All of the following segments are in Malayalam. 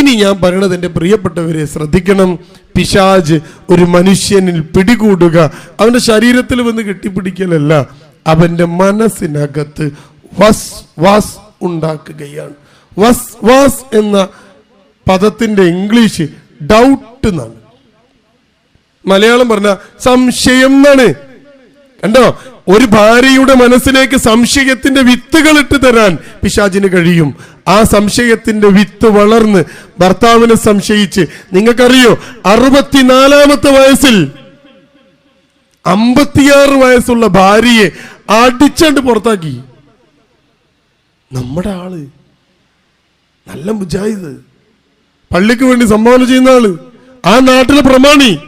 ഇനി ഞാൻ പറയണത് എന്റെ പ്രിയപ്പെട്ടവരെ ശ്രദ്ധിക്കണം. പിശാജ് ഒരു മനുഷ്യനിൽ പിടികൂടുക. അവന്റെ ശരീരത്തിൽ വന്ന് കെട്ടിപ്പിടിക്കലല്ല. അവന്റെ മനസ്സിനകത്ത് വസ് വാസ് ഉണ്ടാക്കുകയാണ്. വസ് വാസ് എന്ന പദത്തിന്റെ ഇംഗ്ലീഷ് ഡൗട്ട് എന്നാണ്. മലയാളം പറഞ്ഞ സംശയം എന്നാണ്. കണ്ടോ? ഒരു ഭാര്യയുടെ മനസ്സിലേക്ക് സംശയത്തിന്റെ വിത്തുകൾ ഇട്ട് തരാൻ പിശാചിന് കഴിയും. ആ സംശയത്തിന്റെ വിത്ത് വളർന്ന് ഭർത്താവിനെ സംശയിച്ച് നിങ്ങൾക്കറിയോ അറുപത്തിനാലാമത്തെ വയസ്സിൽ അമ്പത്തിയാറ് വയസ്സുള്ള ഭാര്യയെ അടിച്ചണ്ട് പുറത്താക്കി. നമ്മുടെ ആൾ നല്ല മുജാഹിദ്. പള്ളിക്ക് വേണ്ടി സംഭാവന ചെയ്യുന്ന ആൾ. ആ നാട്ടിലെ പ്രമാണി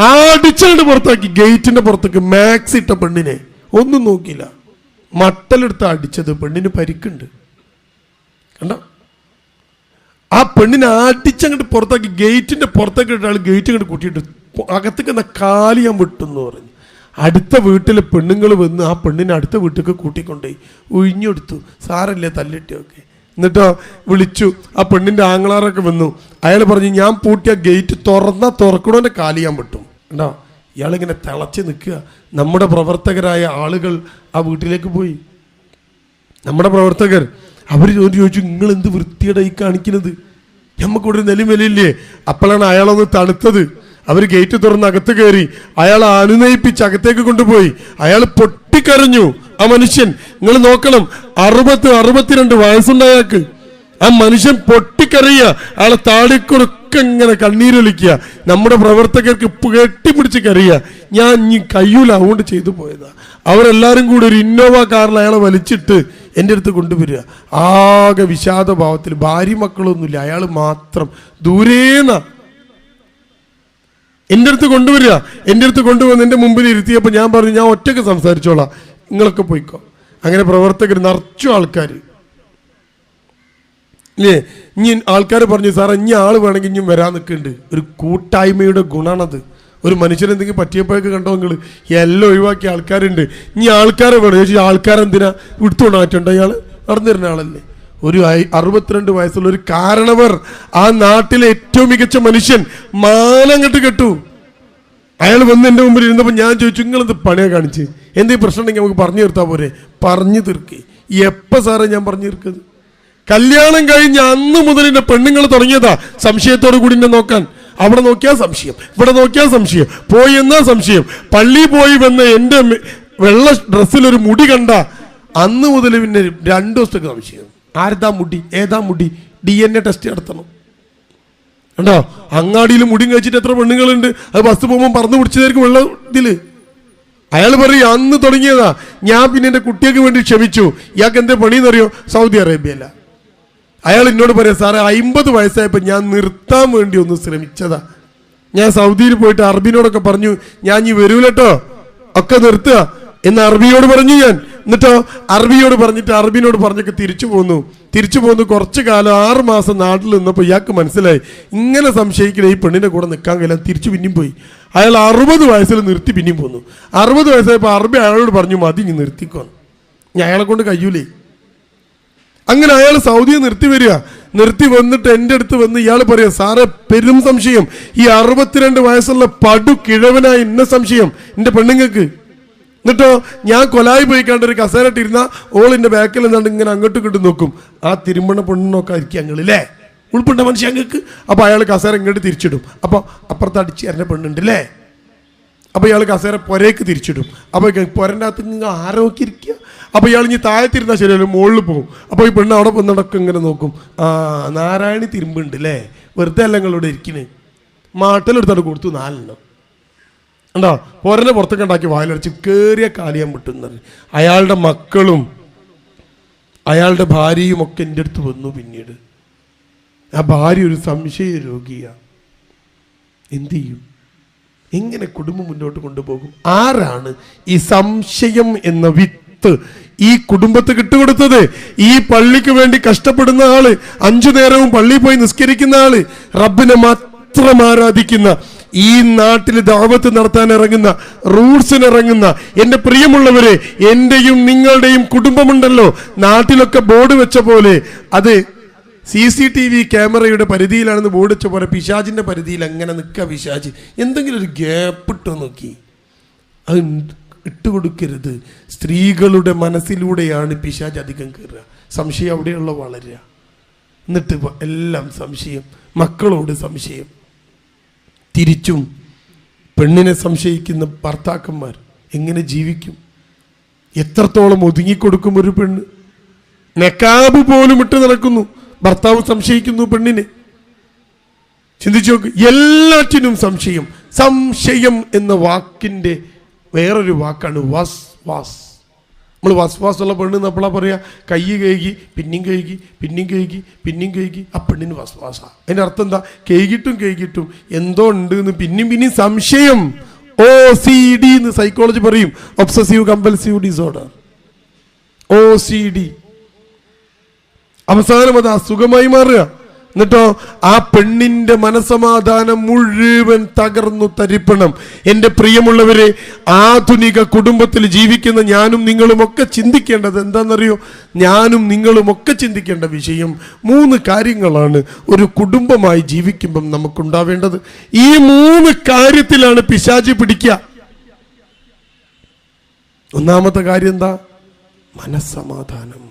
ആ അടിച്ചണ്ട് പുറത്താക്കി. ഗേറ്റിന്റെ പുറത്തേക്ക് മാക്സ് ഇട്ട പെണ്ണിനെ. ഒന്നും നോക്കിയില്ല. മട്ടലെടുത്ത് അടിച്ചത് പെണ്ണിന് പരിക്കുണ്ട്. കണ്ട? ആ പെണ്ണിനെ അടിച്ചങ്ങോട്ട് പുറത്താക്കി ഗേറ്റിന്റെ പുറത്തേക്ക് ഇട്ട ആൾ ഗേറ്റ് അങ്ങോട്ട് കൂട്ടിയിട്ട് അകത്തേക്ക് എന്നാ കാലി ഞാൻ വിട്ടെന്ന് പറഞ്ഞു. അടുത്ത വീട്ടിലെ പെണ്ണുങ്ങൾ വന്ന് ആ പെണ്ണിനെ അടുത്ത വീട്ടിലേക്ക് കൂട്ടിക്കൊണ്ടുപോയി ഒഴിഞ്ഞെടുത്തു സാറല്ലേ തല്ലിട്ടൊക്കെ എന്നിട്ടോ വിളിച്ചു. ആ പെണ്ണിന്റെ ആങ്ങളാറൊക്കെ വന്നു. അയാൾ പറഞ്ഞു ഞാൻ പൂട്ടിയ ഗേറ്റ് തുറന്നാ തുറക്കണോന്റെ കാലി ഞാൻ വിട്ടു. കണ്ടോ? ഇയാളിങ്ങനെ തിളച്ച് നിൽക്കുക. നമ്മുടെ പ്രവർത്തകരായ ആളുകൾ ആ വീട്ടിലേക്ക് പോയി. നമ്മുടെ പ്രവർത്തകർ അവർ ചോദിച്ചു നിങ്ങൾ എന്ത് വൃത്തിയുടെ ഈ കാണിക്കുന്നത് നമുക്കിവിടെ ഒരു നെലും വിലയില്ലേ അപ്പോഴാണ് അയാളൊന്ന് തണുത്തത്. അവർ ഗേറ്റ് തുറന്ന് അകത്ത് കയറി അയാൾ അനുനയിപ്പിച്ച് അകത്തേക്ക് കൊണ്ടുപോയി. അയാൾ പൊട്ടിക്കരഞ്ഞു. ആ മനുഷ്യൻ നിങ്ങൾ നോക്കണം അറുപത്തി അറുപത്തിരണ്ട് വയസ്സുണ്ട് അയാൾക്ക് ആ മനുഷ്യൻ പൊട്ടിക്കരയുക. അയാളെ താടിക്കുറൊക്കെ ഇങ്ങനെ കണ്ണീരൊലിക്കുക. നമ്മുടെ പ്രവർത്തകർക്ക് കെട്ടിപ്പിടിച്ച് കരയുക. ഞാൻ ഇനി കയ്യൂല അതുകൊണ്ട് ചെയ്തു പോയതാ. അവരെല്ലാരും കൂടി ഒരു ഇന്നോവ കാറിൽ അയാളെ വലിച്ചിട്ട് എന്റെ അടുത്ത് കൊണ്ടുവരിക. ആകെ വിഷാദഭാവത്തിൽ ഭാര്യ മക്കളൊന്നുമില്ല അയാൾ മാത്രം. ദൂരേന്ന. എന്റെ അടുത്ത് കൊണ്ടുവരിക. എന്റെ അടുത്ത് കൊണ്ടുവന്ന് എന്റെ മുമ്പിൽ ഇരുത്തിയപ്പോൾ ഞാൻ പറഞ്ഞു ഞാൻ ഒറ്റയ്ക്ക് സംസാരിച്ചോളാം. നിങ്ങളൊക്കെ പോയിക്കോ. അങ്ങനെ പ്രവർത്തകർ നിറച്ചു ആൾക്കാർ ഇല്ലേ ഇനി ആൾക്കാർ പറഞ്ഞു സാറേ ഇനി ആൾ വേണമെങ്കിൽ ഇനിയും വരാൻ നിൽക്കുന്നുണ്ട്. ഒരു കൂട്ടായ്മയുടെ ഗുണമാണത് ഒരു മനുഷ്യൻ എന്തെങ്കിലും പറ്റിയപ്പോഴൊക്കെ കണ്ടോ നിങ്ങൾ എല്ലാം ഒഴിവാക്കിയ ആൾക്കാരുണ്ട്. ഇനി ആൾക്കാരെ വേണം. ചേച്ചി ആൾക്കാരെന്തിനാ വിടുത്തോണ്ട് മാറ്റുണ്ടോ ഇയാൾ നടന്നിരുന്ന ആളല്ലേ. ഒരു അറുപത്തിരണ്ട് വയസ്സുള്ള ഒരു കാരണവർ ആ നാട്ടിലെ ഏറ്റവും മികച്ച മനുഷ്യൻ മാനങ്ങട്ട് കെട്ടു. അയാൾ വന്ന് എന്റെ മുമ്പിൽ ഇരുന്നപ്പോൾ ഞാൻ ചോദിച്ചു നിങ്ങളെന്ത് പണിയാണ് കാണിച്ച്? എന്തെങ്കിലും പ്രശ്നം ഉണ്ടെങ്കിൽ നമുക്ക് പറഞ്ഞു തീർത്താൽ പോരെ. പറഞ്ഞു തീർക്കേ. എപ്പോൾ സാറേ ഞാൻ പറഞ്ഞു തീർക്കുന്നത് കല്യാണം കഴിഞ്ഞ അന്ന് മുതൽ എന്റെ പെണ്ണുങ്ങൾ തുടങ്ങിയതാ. സംശയത്തോടു കൂടി എന്നെ നോക്കാൻ. അവിടെ നോക്കിയാൽ സംശയം. ഇവിടെ നോക്കിയാൽ സംശയം. പോയി എന്നാ സംശയം. പള്ളി പോയി വന്ന എന്റെ വെള്ള ഡ്രസ്സിൽ ഒരു മുടി കണ്ട അന്ന് മുതൽ പിന്നെ രണ്ടു ദിവസത്തേക്ക് സംശയം. ആരതാ മുടി? ഏതാ മുടി? ഡി എൻ എ ടെസ്റ്റ് നടത്തണം. കണ്ടോ? അങ്ങാടിയിൽ മുടി കഴിച്ചിട്ട് എത്ര പെണ്ണുങ്ങളുണ്ട്? അത് ബസ് പോകുമ്പോൾ പറന്ന് പിടിച്ചതായിരിക്കും വെള്ള ഇതിൽ. അയാൾ പറയും അന്ന് തുടങ്ങിയതാ. ഞാൻ പിന്നെ എന്റെ കുട്ടികൾക്ക് വേണ്ടി ക്ഷമിച്ചു. ഇയാൾക്ക് എന്താ പണിയെന്നറിയോ? സൗദി അറേബ്യയല്ല അയാൾ എന്നോട് പറയാം സാറേ അമ്പത് വയസ്സായപ്പോൾ ഞാൻ നിർത്താൻ വേണ്ടി ഒന്ന് ശ്രമിച്ചതാ. ഞാൻ സൗദിയിൽ പോയിട്ട് അറബിനോടൊക്കെ പറഞ്ഞു ഞാൻ ഇനി വരൂലട്ടോ ഒക്കെ നിർത്തുക. എന്ന് അറബിയോട് പറഞ്ഞു ഞാൻ. എന്നിട്ടോ അറബിയോട് പറഞ്ഞിട്ട് അറബിനോട് പറഞ്ഞൊക്കെ തിരിച്ചു പോന്നു. തിരിച്ചു പോന്നു കുറച്ചു കാലം ആറ് മാസം നാട്ടിൽ നിന്നപ്പോൾ ഇയാൾക്ക് മനസ്സിലായി. ഇങ്ങനെ സംശയിക്കുന്ന ഈ പെണ്ണിന്റെ കൂടെ നിൽക്കാൻ കഴിയില്ല തിരിച്ചു പിന്നെയും പോയി. അയാൾ അറുപത് വയസ്സിൽ നിർത്തി പിന്നെയും പോന്നു. അറുപത് വയസ്സായപ്പോൾ അറബി അയാളോട് പറഞ്ഞു മതി ഇനി നിർത്തിക്കോന്ന് ഞാൻ അയാളെ കൊണ്ട് കഴിയൂലേ. അങ്ങനെ അയാൾ സൗദിയെ നിർത്തി വരിക. നിർത്തി വന്നിട്ട് എന്റെ അടുത്ത് വന്ന് ഇയാൾ പറയാം സാറെ പെരും സംശയം. ഈ അറുപത്തിരണ്ട് വയസ്സുള്ള പടു കിഴവനായ ഇന്ന സംശയം. എന്റെ പെണ്ണുങ്ങൾക്ക്. എന്നിട്ടോ ഞാൻ കൊലായി പോയി കണ്ട ഒരു കസേരട്ടിരുന്ന ഓൾ എന്റെ ബാക്കിൽ നിന്നാണ്ട് ഇങ്ങനെ അങ്ങോട്ടും ഇങ്ങോട്ടും നോക്കും. ആ തിരുമണ പെണ്ണിനൊക്കെ ആയിരിക്കും ഞങ്ങളില്ലേ ഉൾപ്പെട്ട മനുഷ്യ ഞങ്ങൾക്ക്. അപ്പോൾ അയാൾ കസേര ഇങ്ങോട്ട് തിരിച്ചിടും. അപ്പോൾ അപ്പുറത്ത് അടിച്ച് എന്റെ പെണ്ണുണ്ട് അല്ലേ അപ്പോൾ ഇയാൾ കസേര പുരയ്ക്ക് തിരിച്ചിടും. അപ്പോൾ പുരന്റെ അകത്ത് നിങ്ങൾ ആരോഗ്യരിക്കുക അപ്പോൾ ഇയാൾ ഇനി താഴത്തിരുന്നാൽ ശരിയല്ല? മുകളിൽ പോകും. അപ്പോൾ ഈ പെണ്ണ് അവിടെ വന്നിടക്കം ഇങ്ങനെ നോക്കും. ആ നാരായണി തിരുമ്പുണ്ട് അല്ലേ വെറുതെ അല്ല നിങ്ങളിവിടെ ഇരിക്കണേ. മാട്ടിലെടുത്താണ് കൊടുത്തു നാലെണ്ണം. ഉണ്ടോ പോരനെ പുറത്തൊക്കെ ഉണ്ടാക്കി വായിലടിച്ച് കയറിയ കാലിയാൻ വിട്ടുന്നത് അയാളുടെ മക്കളും അയാളുടെ ഭാര്യയും ഒക്കെ എന്റെ അടുത്ത് വന്നു പിന്നീട്. ആ ഭാര്യ ഒരു സംശയ രോഗിയാണ് എന്ത് ചെയ്യും? എങ്ങനെ കുടുംബം മുന്നോട്ട് കൊണ്ടുപോകും? ആരാണ് ഈ സംശയം എന്ന വിത്ത് ഈ കുടുംബത്ത് കിട്ടുകൊടുത്തത് ഈ പള്ളിക്ക് വേണ്ടി കഷ്ടപ്പെടുന്ന ആൾ അഞ്ചു നേരവും പള്ളിയിൽ പോയി നിസ്കരിക്കുന്ന ആൾ റബ്ബിനെ മാത്രം ആരാധിക്കുന്ന ഈ നാട്ടിൽ ദാവത്ത് നടത്താൻ ഇറങ്ങുന്ന റൂട്ട്സിന് ഇറങ്ങുന്ന എന്റെ പ്രിയമുള്ളവരെ എന്റെയും നിങ്ങളുടെയും കുടുംബമുണ്ടല്ലോ നാട്ടിലൊക്കെ ബോർഡ് വെച്ച പോലെ അത് സി സി ടി വി ക്യാമറയുടെ പരിധിയിലാണെന്ന് ബോർഡ് വെച്ച പോലെ പിശാജിന്റെ പരിധിയിൽ അങ്ങനെ നിൽക്കുക പിശാജ്? എന്തെങ്കിലും ഒരു ഗ്യാപ്പ് ഇട്ടോ നോക്കി. അത് ഇട്ടുകൊടുക്കരുത്. സ്ത്രീകളുടെ മനസ്സിലൂടെയാണ് പിശാജ് അധികം കയറുക. സംശയം അവിടെയുള്ള വളരുക. എന്നിട്ട് എല്ലാം സംശയം. മക്കളോട് സംശയം. തിരിച്ചും പെണ്ണിനെ സംശയിക്കുന്ന ഭർത്താക്കന്മാർ എങ്ങനെ ജീവിക്കും? എത്രത്തോളം ഒതുങ്ങിക്കൊടുക്കും ഒരു പെണ്ണ്? നെക്കാബ് പോലും ഇട്ട് നടക്കുന്നു. ഭർത്താവ് സംശയിക്കുന്നു പെണ്ണിനെ. ചിന്തിച്ചു നോക്ക്. എല്ലാറ്റിനും സംശയം. സംശയം എന്ന വാക്കിന്റെ വേറൊരു വാക്കാണ് വാസ് വാസ്. നമ്മൾ വാസ് വാസ് ഉള്ള പെണ്ണ് നമ്മളാ പറയുക കൈ കഴുകി പിന്നെയും കഴുകി പിന്നെയും കഴുകി പിന്നെയും കഴുകി. ആ പെണ്ണിന് വാസ് വാസാണ് അതിന്റെ അർത്ഥം എന്താ? കഴുകിട്ടും കഴുകിട്ടും എന്തോ ഉണ്ട് എന്ന് പിന്നെയും പിന്നെയും സംശയം. ഓ സി ഡി എന്ന് സൈക്കോളജി പറയും. Obsessive compulsive disorder O C D അവസാനം അത് അസുഖമായി മാറുക. എന്നിട്ടോ ആ പെണ്ണിന്റെ മനസമാധാനം മുഴുവൻ തകർന്നു തരിപ്പണം. എന്റെ പ്രിയമുള്ളവരെ ആധുനിക കുടുംബത്തിൽ ജീവിക്കുന്ന ഞാനും നിങ്ങളുമൊക്കെ ചിന്തിക്കേണ്ടത് എന്താണെന്നറിയോ? ഞാനും നിങ്ങളുമൊക്കെ ചിന്തിക്കേണ്ട വിഷയം മൂന്ന് കാര്യങ്ങളാണ് ഒരു കുടുംബമായി ജീവിക്കുമ്പം നമുക്കുണ്ടാവേണ്ടത്. ഈ മൂന്ന് കാര്യത്തിലാണ് പിശാചി പിടിക്കുക. ഒന്നാമത്തെ കാര്യം എന്താ? മനസ്സമാധാനം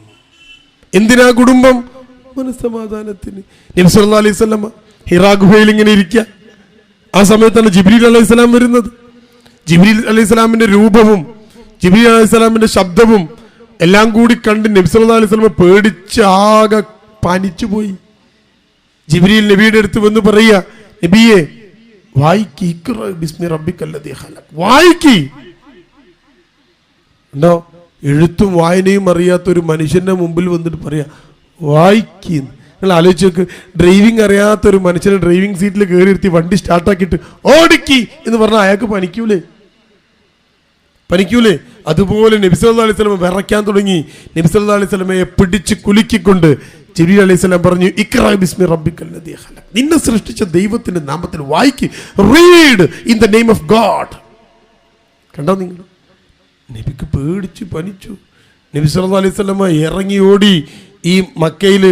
എന്തിനാ കുടുംബം? മനസ്സമാധാനത്തിന് നബി സല്ലല്ലാഹു അലൈഹി ഹിറാ ഗുഹയിൽ ഇങ്ങനെ ഇരിക്കുക ആ സമയത്താണ് ജിബ്രീൽ അലൈഹി സ്വലാം വരുന്നത്. ജിബ്രീൽ അലൈഹി സ്വലാമിന്റെ രൂപവും ജിബ്രീൽ അലൈഹി സ്വലാമിന്റെ ശബ്ദവും എല്ലാം കൂടി കണ്ട് നബി സല്ലല്ലാഹു അലൈഹി വസല്ലം പേടിച്ച് ആകെ പനിച്ചു പോയി. ജിബ്രീൽ നബിയുടെ അടുത്ത് വന്ന് പറയുക നബിയെ ബിസ്മി വായിക്കി. എഴുത്തും വായനയും അറിയാത്ത ഒരു മനുഷ്യന്റെ മുമ്പിൽ വന്നിട്ട് പറയാ വായിക്കുന്നു നിങ്ങൾ ആലോചിച്ച് നോക്ക് ഡ്രൈവിംഗ് അറിയാത്ത ഒരു മനുഷ്യനെ ഡ്രൈവിംഗ് സീറ്റിൽ കയറി ഇരുത്തി വണ്ടി സ്റ്റാർട്ടാക്കിയിട്ട് ഓടിക്കി എന്ന് പറഞ്ഞാൽ അയാൾക്ക് പനിക്കൂലേ. പനിക്കൂലേ. അതുപോലെ നബിസല്ലാ അലൈഹി സ്വലമ വിറയ്ക്കാൻ തുടങ്ങി. നബിസല്ലാ അലൈഹി സ്വലമയെ പിടിച്ച് കുലുക്കിക്കൊണ്ട് ജിബി അലൈഹി സ്വലാം പറഞ്ഞു ഇക്രാ ബിസ്മി റബ്ബിക്കൽ നിന്നെ സൃഷ്ടിച്ച ദൈവത്തിന്റെ നാമത്തിൽ വായിക്ക്. Read in the name of God കണ്ടോ നിങ്ങൾ? നബിക്ക് പേടിച്ച് പനിച്ചു. നബി സല്ലല്ലാഹു അലൈഹി സ്വലമ ഇറങ്ങി ഓടി. ഈ മക്കയിൽ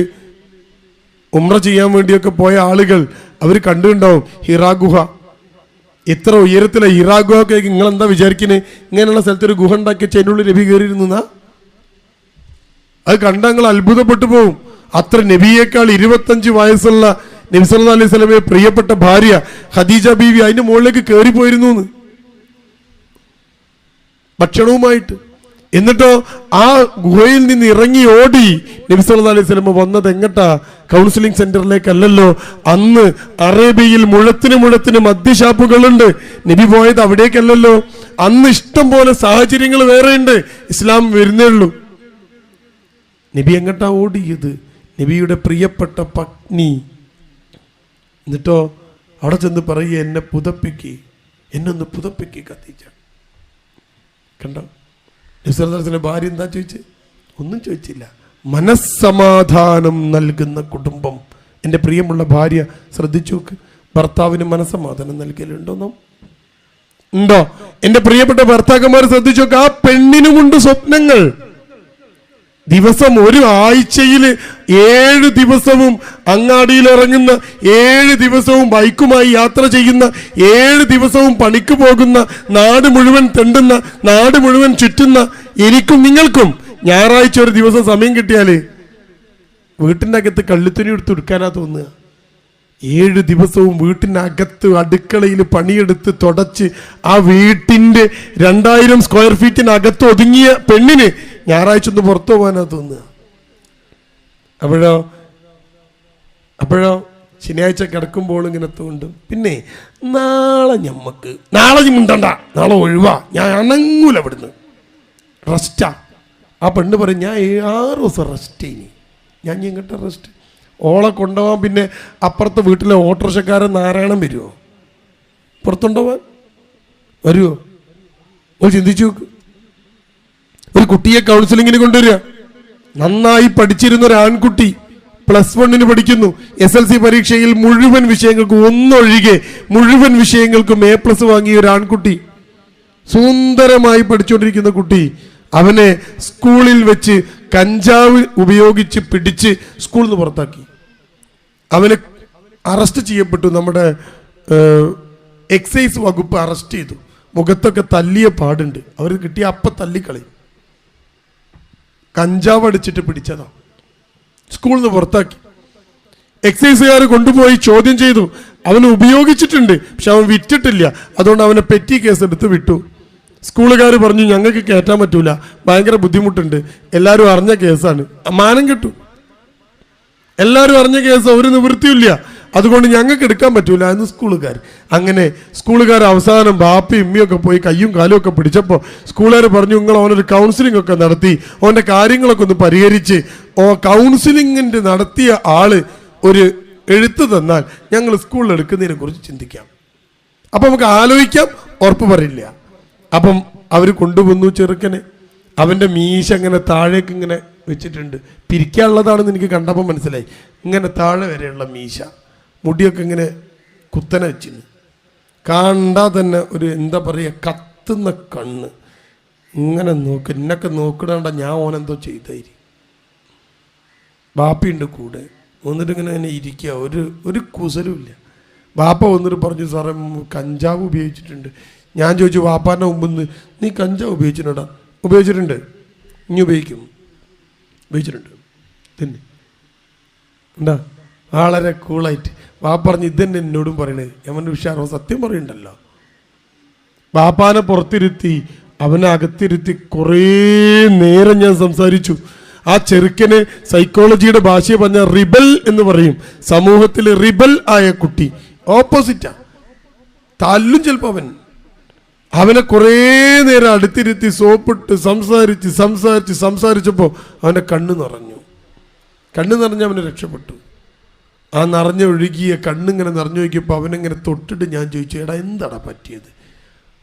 ഉമ്ര ചെയ്യാൻ വേണ്ടിയൊക്കെ പോയ ആളുകൾ അവർ കണ്ടുണ്ടാവും ഹിറാ ഗുഹ. എത്ര ഉയരത്തിലെ ഹിറാ ഗുഹ ഒക്കെ നിങ്ങൾ എന്താ വിചാരിക്കുന്നത് ഇങ്ങനെയുള്ള സ്ഥലത്തൊരു ഗുഹ ഉണ്ടാക്കി ചെന്നുള്ളിൽ നബി കയറിയിരുന്ന അത് കണ്ട നിങ്ങൾ അത്ഭുതപ്പെട്ടു പോവും. അത്ര നബിയേക്കാൾ ഇരുപത്തഞ്ച് വയസ്സുള്ള നബി സല്ല അലൈഹി സ്വലമെ പ്രിയപ്പെട്ട ഭാര്യ ഖദീജ ബീവി അതിന്റെ മുകളിലേക്ക് കയറി പോയിരുന്നു ഭക്ഷണവുമായിട്ട്. എന്നിട്ടോ ആ ഗുഹയിൽ നിന്ന് ഇറങ്ങി ഓടി നബി അലൈഹി വസല്ലം വന്നത് എങ്ങട്ടാ? കൗൺസിലിംഗ് സെന്ററിലേക്കല്ലല്ലോ അന്ന് അറേബ്യയിൽ മുഴത്തിന് മുഴത്തിന് മദ്യഷാപ്പുകളുണ്ട് നബി പോയത് അവിടേക്കല്ലല്ലോ. അന്ന് ഇഷ്ടം പോലെ സാഹചര്യങ്ങൾ വേറെയുണ്ട്. ഇസ്ലാം വരുന്നേ ഉള്ളൂ. നബി എങ്ങട്ടാ ഓടിയത്? നബിയുടെ പ്രിയപ്പെട്ട പത്നി. എന്നിട്ടോ അവിടെ ചെന്ന് പറയുക എന്നെ പുതപ്പിക്ക്. എന്നെ ഒന്ന് പുതപ്പിക്ക് കത്തിച്ച കണ്ടോ? നിസ്സർദർശന ഭാര്യ എന്താ ചോദിച്ചത് ഒന്നും ചോദിച്ചില്ല. മനസ്സമാധാനം നൽകുന്ന കുടുംബം. എന്റെ പ്രിയമുള്ള ഭാര്യ ശ്രദ്ധിച്ചു നോക്ക്. ഭർത്താവിന് മനസ്സമാധാനം നൽകലുണ്ടോന്നോ ഉണ്ടോ? എന്റെ പ്രിയപ്പെട്ട ഭർത്താക്കന്മാർ ശ്രദ്ധിച്ചു നോക്ക്. ആ പെണ്ണിനുമുണ്ട് സ്വപ്നങ്ങൾ. ദിവസം ഒരു ആഴ്ചയിൽ ഏഴ് ദിവസവും അങ്ങാടിയിൽ ഇറങ്ങുന്ന ഏഴ് ദിവസവും ബൈക്കുമായി യാത്ര ചെയ്യുന്ന ഏഴ് ദിവസവും പണിക്ക് പോകുന്ന നാട് മുഴുവൻ തെണ്ടുന്ന നാട് മുഴുവൻ ചുറ്റുന്ന എനിക്കും നിങ്ങൾക്കും ഞായറാഴ്ച ഒരു ദിവസം സമയം കിട്ടിയാൽ വീട്ടിന്റെ അകത്ത് കള്ളിത്തുണി എടുത്ത് എടുക്കാനാ തോന്നുക. ഏഴ് ദിവസവും വീട്ടിനകത്ത് അടുക്കളയിൽ പണിയെടുത്ത് തുടച്ച് ആ വീട്ടിന്റെ രണ്ടായിരം സ്ക്വയർ ഫീറ്റിനകത്ത് ഒതുങ്ങിയ പെണ്ണിന് ഞായറാഴ്ച ഒന്ന് പുറത്തു പോകാനാ തോന്നുക. അപ്പോഴോ? അപ്പോഴോ? ശനിയാഴ്ച കിടക്കുമ്പോൾ ഇങ്ങനെ തോണ്ടും. പിന്നെ നാളെ ഞമ്മക്ക് നാളെ മിണ്ടണ്ട. നാളെ ഒഴിവാ. ഞാൻ അണങ്ങൂല അവിടുന്ന്. റെസ്റ്റാ ആ. പെണ്ണ് പറയും ഞാൻ ആറ് ദിവസം റെസ്റ്റ് ഇനി. ഞാൻ എങ്ങോട്ട് റെസ്റ്റ് ഓളെ കൊണ്ടുപോകാൻ പിന്നെ അപ്പുറത്തെ വീട്ടിലെ ഓട്ടോറിക്ഷക്കാരൻ നാരായണം വരുമോ പുറത്തുണ്ടോ വരുമോ ഒരു ചിന്തിച്ചു നോക്ക്. ഒരു കുട്ടിയെ കൗൺസിലിങ്ങിന് കൊണ്ടുവരിക. നന്നായി പഠിച്ചിരുന്ന ഒരു ആൺകുട്ടി പ്ലസ് വണ്ണിന് പഠിക്കുന്നു. എസ് എൽ സി പരീക്ഷയിൽ മുഴുവൻ വിഷയങ്ങൾക്കും ഒന്നൊഴികെ മുഴുവൻ വിഷയങ്ങൾക്കും എ പ്ലസ് വാങ്ങിയ ഒരു ആൺകുട്ടി. സുന്ദരമായി പഠിച്ചുകൊണ്ടിരിക്കുന്ന കുട്ടി അവനെ സ്കൂളിൽ വെച്ച് കഞ്ചാവ് ഉപയോഗിച്ച് പിടിച്ച് സ്കൂളിൽ നിന്ന് പുറത്താക്കി. അവന് അറസ്റ്റ് ചെയ്യപ്പെട്ടു. നമ്മുടെ എക്സൈസ് വകുപ്പ് അറസ്റ്റ് ചെയ്തു. മുഖത്തൊക്കെ തല്ലിയ പാടുണ്ട്. അവർ കിട്ടിയ അപ്പം തല്ലിക്കളയും. കഞ്ചാവ് അടിച്ചിട്ട് പിടിച്ചതാ. സ്കൂളിൽ നിന്ന് പുറത്താക്കി എക്സൈസുകാർ കൊണ്ടുപോയി ചോദ്യം ചെയ്തു. അവൻ ഉപയോഗിച്ചിട്ടുണ്ട് പക്ഷെ അവൻ വിറ്റിട്ടില്ല. അതുകൊണ്ട് അവനെ പെറ്റി കേസ് എടുത്ത് വിട്ടു. സ്കൂളുകാർ പറഞ്ഞു ഞങ്ങൾക്ക് കയറ്റാൻ പറ്റൂല. ഭയങ്കര ബുദ്ധിമുട്ടുണ്ട്. എല്ലാവരും അറിഞ്ഞ കേസാണ് മാനം കിട്ടും. എല്ലാവരും അറിഞ്ഞ കേസ് ഒരു നിവൃത്തിയില്ല അതുകൊണ്ട് ഞങ്ങൾക്ക് എടുക്കാൻ പറ്റൂല എന്ന് സ്കൂളുകാർ. അങ്ങനെ സ്കൂളുകാർ അവസാനം ബാപ്പി ഉമ്മിയൊക്കെ പോയി കയ്യും കാലും ഒക്കെ പിടിച്ചപ്പോൾ സ്കൂളുകാർ പറഞ്ഞു നിങ്ങൾ അവനൊരു കൗൺസിലിംഗ് ഒക്കെ നടത്തി അവന്റെ കാര്യങ്ങളൊക്കെ ഒന്ന് പരിഹരിച്ച്. ഓ കൗൺസിലിങ്ങിന്റെ നടത്തിയ ആൾ ഒരു എഴുത്ത് തന്നാൽ ഞങ്ങൾ സ്കൂളിൽ എടുക്കുന്നതിനെ കുറിച്ച് ചിന്തിക്കാം. അപ്പം നമുക്ക് ആലോചിക്കാം ഉറപ്പ് പറയില്ല. അപ്പം അവർ കൊണ്ടുവന്നു ചെറുക്കനെ. അവന്റെ മീശ അങ്ങനെ താഴേക്ക് ഇങ്ങനെ വെച്ചിട്ടുണ്ട്. പിരിക്കാനുള്ളതാണെന്ന് എനിക്ക് കണ്ടപ്പോൾ മനസ്സിലായി. ഇങ്ങനെ താഴെ വരെയുള്ള മീശ. മുടിയൊക്കെ ഇങ്ങനെ കുത്തനെ വെച്ചിരുന്നു കണ്ടാൽ തന്നെ ഒരു എന്താ പറയുക കത്തുന്ന കണ്ണ്. ഇങ്ങനെ നോക്ക് എന്നൊക്കെ നോക്കണണ്ട ഞാൻ ഓനെന്തോ ചെയ്തായിരിക്കും ബാപ്പയുണ്ട് കൂടെ. വന്നിട്ട് ഇങ്ങനെ ഇങ്ങനെ ഇരിക്കുക ഒരു ഒരു കുസലുമില്ല ബാപ്പ വന്നിട്ട് പറഞ്ഞു സാറേ കഞ്ചാവ് ഉപയോഗിച്ചിട്ടുണ്ട്. ഞാൻ ചോദിച്ചു വാപ്പാന്റെ മുമ്പിൽ നിന്ന് നീ കഞ്ചാവ് ഉപയോഗിച്ചിട്ടുണ്ടാ? ഉപയോഗിച്ചിട്ടുണ്ട്. ഇനി ഉപയോഗിക്കും. ഉപയോഗിച്ചിട്ടുണ്ട്. തന്നെ. എന്താ? വളരെ കൂളായിട്ട്. വാപ്പ പറഞ്ഞു ഇതന്നെ എന്നോടും പറയണേ. അവന്റെ ഉഷാറോ സത്യം പറയണ്ടല്ലോ. ബാപ്പാനെ പുറത്തിരുത്തി അവനെ അകത്തിരുത്തി കുറേ നേരം ഞാൻ സംസാരിച്ചു. ആ ചെറുക്കന് സൈക്കോളജിയുടെ ഭാഷയെ പറഞ്ഞ റിബൽ എന്ന് പറയും. സമൂഹത്തിൽ റിബൽ ആയ കുട്ടി. ഓപ്പോസിറ്റാ തല്ലും ചിലപ്പോൾ അവൻ. അവനെ കുറേ നേരം അടുത്തിരുത്തി സോപ്പിട്ട് സംസാരിച്ച് സംസാരിച്ച് സംസാരിച്ചപ്പോൾ അവന്റെ കണ്ണ് നിറഞ്ഞു. കണ്ണ് നിറഞ്ഞ് അവന് രക്ഷപ്പെട്ടു. ആ നിറഞ്ഞൊഴുകിയ കണ്ണിങ്ങനെ നിറഞ്ഞു നോക്കിയപ്പോൾ അവനിങ്ങനെ തൊട്ടിട്ട് ഞാൻ ചോദിച്ചു എടാ എന്താടാ പറ്റിയത്?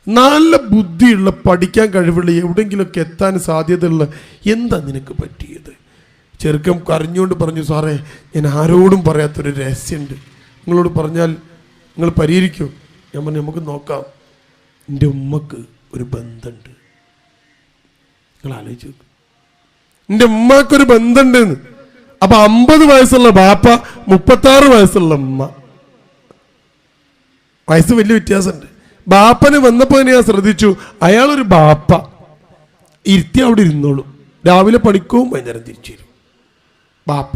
നല്ല ബുദ്ധിയുള്ള പഠിക്കാൻ കഴിവുള്ള എവിടെയെങ്കിലുമൊക്കെ എത്താൻ സാധ്യതയുള്ള എന്താ നിനക്ക് പറ്റിയത്? ചെറുക്കം കരഞ്ഞുകൊണ്ട് പറഞ്ഞു സാറേ ഞാൻ ആരോടും പറയാത്തൊരു രഹസ്യമുണ്ട്. നിങ്ങളോട് പറഞ്ഞാൽ നിങ്ങൾ പരിഹരിക്കൂ. ഞാൻ പറഞ്ഞു നമുക്ക് നോക്കാം. എന്റെ ഉമ്മക്ക് ഒരു ബന്ധമുണ്ട്. നിങ്ങൾ ആലോചിച്ചു എന്റെ ഉമ്മക്കൊരു ബന്ധമുണ്ടെന്ന്. അപ്പൊ അമ്പത് വയസ്സുള്ള ബാപ്പ മുപ്പത്തി ആറ് വയസ്സുള്ള ഉമ്മ. വയസ്സ് വലിയ വ്യത്യാസമുണ്ട്. ബാപ്പന് വന്നപ്പോൾ ഞാൻ ശ്രദ്ധിച്ചു അയാളൊരു ബാപ്പ. ഇരുത്തി അവിടെ ഇരുന്നോളും. രാവിലെ പണിക്കും വൈകുന്നേരം തിരിച്ചു വരും. ബാപ്പ.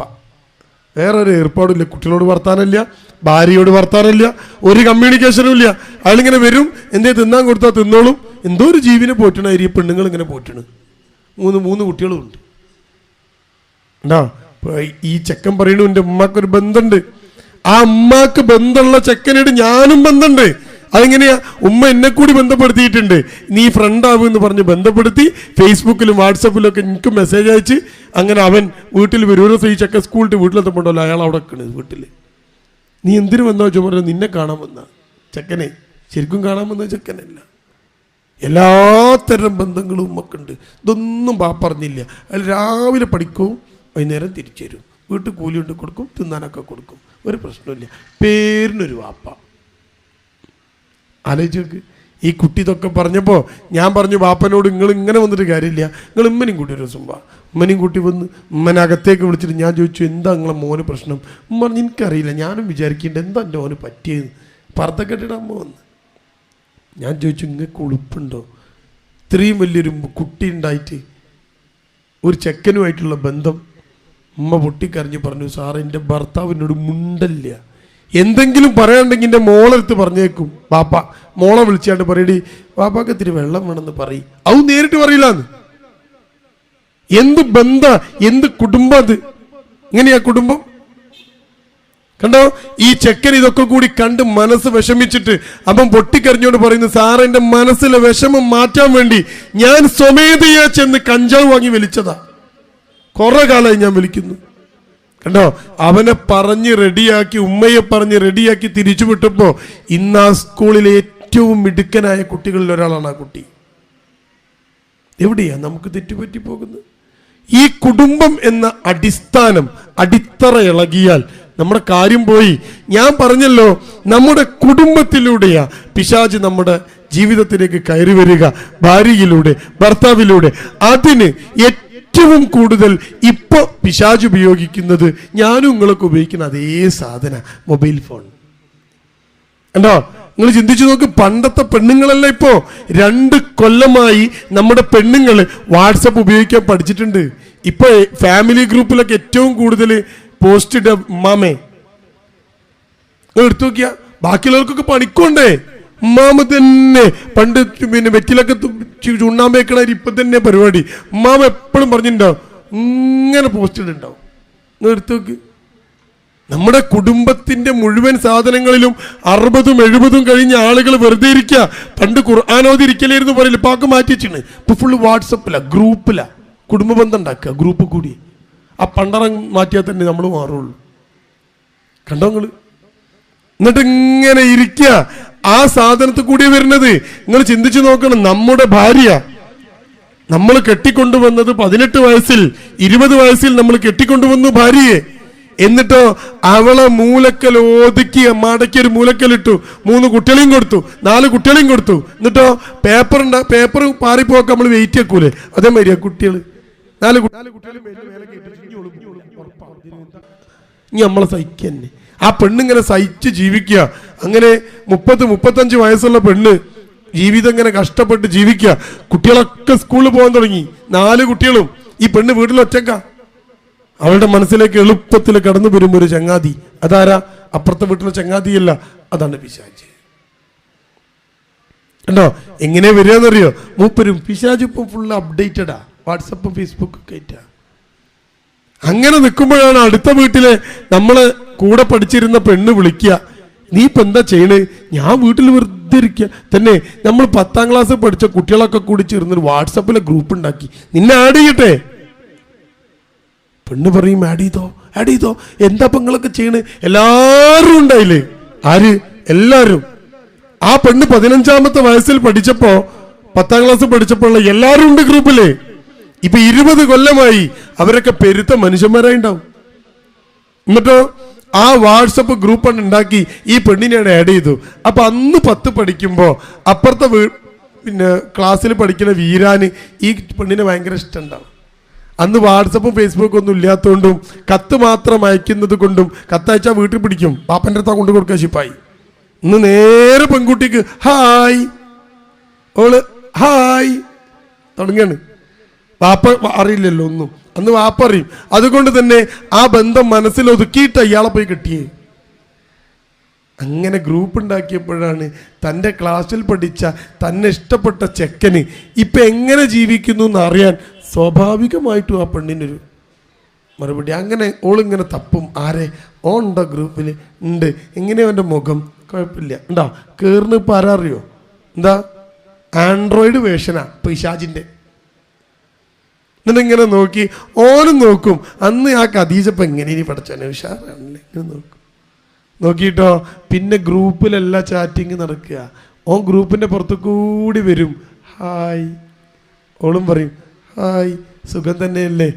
വേറെ ഒരു ഏർപ്പാടില്ല കുട്ടികളോട് വർത്താനില്ല ഭാര്യയോട് വർത്താനില്ല ഒരു കമ്മ്യൂണിക്കേഷനും ഇല്ല. അയാളിങ്ങനെ വരും എന്തേ തിന്നാൻ കൊടുത്താൽ തിന്നോളും. എന്തോ ഒരു ജീവിനെ പോറ്റണ പോറ്റണായിരിക്കും പെണ്ണുങ്ങൾ ഇങ്ങനെ പോറ്റണ് മൂന്ന് മൂന്ന് കുട്ടികളും ഉണ്ട് ഇപ്പൊ ഈ ചെക്കൻ പറയണു എന്റെ ഉമ്മാക്കൊരു ബന്ധമുണ്ട് ആ ഉമ്മാക്ക് ബന്ധമുള്ള ചെക്കനായിട്ട് ഞാനും ബന്ധമുണ്ട് അതെങ്ങനെയാ? ഉമ്മ എന്നെ കൂടി ബന്ധപ്പെടുത്തിയിട്ടുണ്ട്. നീ ഫ്രണ്ട് എന്ന് പറഞ്ഞ് ബന്ധപ്പെടുത്തി ഫേസ്ബുക്കിലും വാട്സപ്പിലും ഒക്കെ എനിക്ക് മെസ്സേജ് അയച്ച് അങ്ങനെ അവൻ വീട്ടിൽ വരും. ഈ ചെക്കൻ സ്കൂളിൽ വീട്ടിലെത്തപ്പോണ്ടല്ലോ അയാൾ അവിടെ നിൽക്കണത് വീട്ടിൽ. നീ എന്തിനു വന്നോ ചോദിച്ചു പറഞ്ഞു നിന്നെ കാണാൻ വന്ന. ചെക്കനെ ശരിക്കും കാണാൻ വന്ന ചെക്കനല്ല. എല്ലാത്തരം ബന്ധങ്ങളും ഉമ്മക്കുണ്ട്. ഇതൊന്നും പാ പറഞ്ഞില്ല അയാൾ രാവിലെ പഠിക്കും. വൈകുന്നേരം തിരിച്ചു തരും വീട്ടിൽ കൂലി കൊണ്ട് കൊടുക്കും തിന്നാനൊക്കെ കൊടുക്കും. ഒരു പ്രശ്നമില്ല പേരിനൊരു വാപ്പ. ആലോചിച്ച് നോക്ക്. ഈ കുട്ടി ഇതൊക്കെ പറഞ്ഞപ്പോൾ ഞാൻ പറഞ്ഞു വാപ്പനോട് നിങ്ങൾ ഇങ്ങനെ വന്നിട്ട് കാര്യമില്ല. നിങ്ങൾ ഉമ്മനും കൂട്ടി ഒരു ദിവസം വാ. ഉമ്മനെയും കൂട്ടി വന്ന് ഉമ്മനെ അകത്തേക്ക് വിളിച്ചിട്ട് ഞാൻ ചോദിച്ചു എന്താ നിങ്ങളെ മോന് പ്രശ്നം? ഉമ്മ പറഞ്ഞു എനിക്കറിയില്ല. ഞാനും വിചാരിക്കേണ്ട എന്താ എന്റെ മോന് പറ്റിയത് പർദ്ദ കെട്ടിടാൻ അമ്മ വന്ന്. ഞാൻ ചോദിച്ചു നിങ്ങൾക്ക് ഉളുപ്പുണ്ടോ? ഇത്രയും വലിയൊരു കുട്ടി ഉണ്ടായിട്ട് ഒരു ചെക്കനുമായിട്ടുള്ള ബന്ധം ഉമ്മ പൊട്ടിക്കരഞ്ഞ് പറഞ്ഞു സാറേ എന്റെ ഭർത്താവിനോട് മുണ്ടല്ല എന്തെങ്കിലും പറയാണ്ടെങ്കിൽ എന്റെ മോളെടുത്ത് പറഞ്ഞേക്കും. ബാപ്പ മോളെ വിളിച്ചാണ്ട് പറയടി ബാപ്പാക്ക് ഇത്തിരി വെള്ളം വേണമെന്ന് പറയും. അത് നേരിട്ട് പറയില്ലാന്ന്. എന്ത് ബന്ധ എന്ത് കുടുംബം അത്? ഇങ്ങനെയാ കുടുംബം? കണ്ടോ ഈ ചെക്കൻ ഇതൊക്കെ കൂടി കണ്ട് മനസ്സ് വിഷമിച്ചിട്ട് അവൻ പൊട്ടിക്കരഞ്ഞോണ്ട് പറയുന്നു സാർ എന്റെ മനസ്സിലെ വിഷമം മാറ്റാൻ വേണ്ടി ഞാൻ സ്വമേധയാ ചെന്ന് കഞ്ചാവ് വാങ്ങി വലിച്ചതാ. കുറെ കാലമായി ഞാൻ വിളിക്കുന്നു. കണ്ടോ? അവനെ പറഞ്ഞ് റെഡിയാക്കി ഉമ്മയെ പറഞ്ഞ് റെഡിയാക്കി തിരിച്ചു വിട്ടപ്പോ ഇന്ന് ആ സ്കൂളിലെ ഏറ്റവും മിടുക്കനായ കുട്ടികളിൽ ഒരാളാണ് ആ കുട്ടി. എവിടെയാ നമുക്ക് തെറ്റുപറ്റി പോകുന്നത്? ഈ കുടുംബം എന്ന അടിസ്ഥാനം അടിത്തറ ഇളകിയാൽ നമ്മുടെ കാര്യം പോയി. ഞാൻ പറഞ്ഞല്ലോ നമ്മുടെ കുടുംബത്തിലൂടെയാ പിശാജ് നമ്മുടെ ജീവിതത്തിലേക്ക് കയറി വരിക. ഭാര്യയിലൂടെ ഭർത്താവിലൂടെ. അതിന് ഏറ്റവും ഏറ്റവും കൂടുതൽ ഇപ്പൊ പിശാജ് ഉപയോഗിക്കുന്നത് ഞാനും നിങ്ങളൊക്കെ ഉപയോഗിക്കുന്ന അതേ സാധന മൊബൈൽ ഫോൺ. കണ്ടോ? നിങ്ങൾ ചിന്തിച്ചു നോക്ക് പണ്ടത്തെ പെണ്ണുങ്ങളല്ല ഇപ്പോ? രണ്ട് കൊല്ലമായി നമ്മുടെ പെണ്ണുങ്ങൾ വാട്സപ്പ് ഉപയോഗിക്കാൻ പഠിച്ചിട്ടുണ്ട്. ഇപ്പൊ ഫാമിലി ഗ്രൂപ്പിലൊക്കെ ഏറ്റവും കൂടുതൽ പോസ്റ്റ് ഇട മാമേ എടുത്തു നോക്കിയാ ബാക്കിയുള്ളവർക്കൊക്കെ പണിക്കൊണ്ടേ. ഉമ്മാമ തന്നെ പണ്ട് പിന്നെ വെറ്റിലൊക്കെ ചുണ്ണാൻ വെക്കണ ഇപ്പൊ തന്നെ പരിപാടി. ഉമ്മാമ എപ്പോഴും പറഞ്ഞിട്ടുണ്ടാവും ഇങ്ങനെ പോസ്റ്റ് നിങ്ങൾ എടുത്തു നോക്ക്. നമ്മുടെ കുടുംബത്തിന്റെ മുഴുവൻ സാധനങ്ങളിലും അറുപതും എഴുപതും കഴിഞ്ഞ ആളുകൾ വെറുതെ ഇരിക്കുക പണ്ട് ഖുർആാനോതി ഇരിക്കലായിരുന്നു പറയില്ല പാക്ക് മാറ്റിച്ചിണ് ഇപ്പൊ ഫുള്ള് വാട്സപ്പില ഗ്രൂപ്പില. കുടുംബ ബന്ധം ഉണ്ടാക്കുക ഗ്രൂപ്പ് കൂടി. ആ പണ്ടറം മാറ്റിയാൽ തന്നെ നമ്മൾ മാറുള്ളൂ. കണ്ടോ നിങ്ങൾ? എന്നിട്ട് ഇങ്ങനെ ഇരിക്കുക ആ സാധനത്തിൽ കൂടി വരുന്നത്. നിങ്ങൾ ചിന്തിച്ചു നോക്കണം നമ്മുടെ ഭാര്യ നമ്മൾ കെട്ടിക്കൊണ്ടുവന്നത് പതിനെട്ട് വയസ്സിൽ ഇരുപത് വയസ്സിൽ നമ്മൾ കെട്ടിക്കൊണ്ടുവന്നു ഭാര്യയെ. എന്നിട്ടോ അവളെ മൂലക്കൽ ഒതുക്കി അമ്മാടയ്ക്ക് ഒരു മൂലക്കലിട്ടു. മൂന്ന് കുട്ടികളെയും കൊടുത്തു നാല് കുട്ടികളെയും കൊടുത്തു. എന്നിട്ടോ പേപ്പർ ഉണ്ടാ പേപ്പർ പാറിപ്പോക്കെ നമ്മൾ വെയിറ്റ് വെക്കൂലേ അതേമാതിരിയാ കുട്ടികൾ നാല് കു- ഇനി നമ്മളെ സഹിക്കന്നെ ആ പെണ്ണിങ്ങനെ സഹിച്ച് ജീവിക്കുക. അങ്ങനെ മുപ്പത് മുപ്പത്തഞ്ച് വയസ്സുള്ള പെണ്ണ് ജീവിതം ഇങ്ങനെ കഷ്ടപ്പെട്ട് ജീവിക്കുക. കുട്ടികളൊക്കെ സ്കൂളിൽ പോകാൻ തുടങ്ങി. നാല് കുട്ടികളും. ഈ പെണ്ണ് വീട്ടിൽ ഒറ്റക്ക അവളുടെ മനസ്സിലേക്ക് എളുപ്പത്തിൽ കടന്നു വരും ഒരു ചങ്ങാതി. അതാരാ? അപ്പുറത്തെ വീട്ടിലെ ചങ്ങാതിയല്ല. അതാണ് പിശാജ് കണ്ടോ? എങ്ങനെ വരികയെന്നറിയോ? മൂപ്പരും പിശാജ് ഇപ്പം ഫുള്ള് അപ്ഡേറ്റഡാ വാട്സപ്പും ഫേസ്ബുക്കും ഒക്കെ ആയിട്ടാ. അങ്ങനെ നിൽക്കുമ്പോഴാണ് അടുത്ത വീട്ടിലെ നമ്മൾ കൂടെ പഠിച്ചിരുന്ന പെണ്ണ് വിളിക്കുക. നീ ഇപ്പൊ എന്താ ചെയ്യണേ? ഞാൻ വീട്ടിൽ വെറുതെ ഇരിക്കുക തന്നെ നമ്മൾ പത്താം ക്ലാസ് പഠിച്ച കുട്ടികളൊക്കെ കൂടി ചേർന്നൊരു വാട്സപ്പിലെ ഗ്രൂപ്പ് ഉണ്ടാക്കി. നിന്നെ ആഡ് ചെയ്യട്ടെ. പെണ്ണ് പറയും ആഡ് ചെയ്തോ ആഡ് ചെയ്തോ. എന്താ പെങ്ങളൊക്കെ ചെയ്യണേ? എല്ലാരും ഉണ്ടായില്ലേ? ആര്? എല്ലാരും. ആ പെണ്ണ് പതിനഞ്ചാമത്തെ വയസ്സിൽ പഠിച്ചപ്പോ പത്താം ക്ലാസ് പഠിച്ചപ്പോൾ എല്ലാരും ഉണ്ട് ഗ്രൂപ്പിൽ ഇപ്പൊ ഇരുപത് കൊല്ലമായി അവരൊക്കെ പെരുത്ത മനുഷ്യന്മാരായി ഉണ്ടാവും എന്നിട്ടോ ആ വാട്സപ്പ് ഗ്രൂപ്പ് ഉണ്ടാക്കി ഈ പെണ്ണിനെയാണ് ആഡ് ചെയ്തു. അപ്പൊ അന്ന് പത്ത് പഠിക്കുമ്പോ അപ്പുറത്തെ പിന്നെ ക്ലാസ്സിൽ പഠിക്കുന്ന വീരാന് ഈ പെണ്ണിനെ ഭയങ്കര ഇഷ്ടമുണ്ടാവും അന്ന് വാട്സപ്പും ഫേസ്ബുക്കും ഒന്നും ഇല്ലാത്തതുകൊണ്ടും കത്ത് മാത്രം അയക്കുന്നത് കൊണ്ടും കത്തയച്ചാൽ വീട്ടിൽ പിടിക്കും. പാപ്പന്റെ അടുത്താ കൊണ്ടു കൊടുക്കാൻ ശിപ്പായി. ഇന്ന് നേരെ പെൺകുട്ടിക്ക് ഹായ്. All hi. തുടങ്ങാണ്. വാപ്പ അറിയില്ലല്ലോ ഒന്നും. അന്ന് വാപ്പ അറിയും. അതുകൊണ്ട് തന്നെ ആ ബന്ധം മനസ്സിൽ ഒതുക്കിയിട്ട് അയാളെ പോയി കിട്ടിയേ. അങ്ങനെ ഗ്രൂപ്പ് ഉണ്ടാക്കിയപ്പോഴാണ് തന്റെ ക്ലാസ്സിൽ പഠിച്ച തന്നെ ഇഷ്ടപ്പെട്ട ചെക്കന് ഇപ്പം എങ്ങനെ ജീവിക്കുന്നു എന്ന് അറിയാൻ സ്വാഭാവികമായിട്ടും ആ പെണ്ണിനൊരു മറുപടി. അങ്ങനെ ഓളിങ്ങനെ തപ്പും. ആരെ? ഓൺ ഉണ്ടോ ഗ്രൂപ്പിൽ ഉണ്ട്. എങ്ങനെ അവന്റെ മുഖം? കുഴപ്പമില്ല. ഉണ്ടോ കയറിന് ഇപ്പോൾ ആരാ അറിയോ എന്താ ആൻഡ്രോയിഡ് വേർഷനാ പിശാജിന്റെ എന്നിട്ട് ഇങ്ങനെ നോക്കി. ഓനും നോക്കും. അന്ന് ആ ഖദീജപ്പം എങ്ങനെ ഇനി പഠിച്ചാൽ ഉഷാറാണല്ലേ ഇങ്ങനെ നോക്കും. നോക്കിയിട്ടോ പിന്നെ ഗ്രൂപ്പിലല്ല ചാറ്റിങ് നടക്കുക. ഓൻ ഗ്രൂപ്പിന്റെ പുറത്ത് കൂടി വരും. ഹായ്. ഓളും പറയും ഹായ് സുഖം തന്നെയല്ലേ?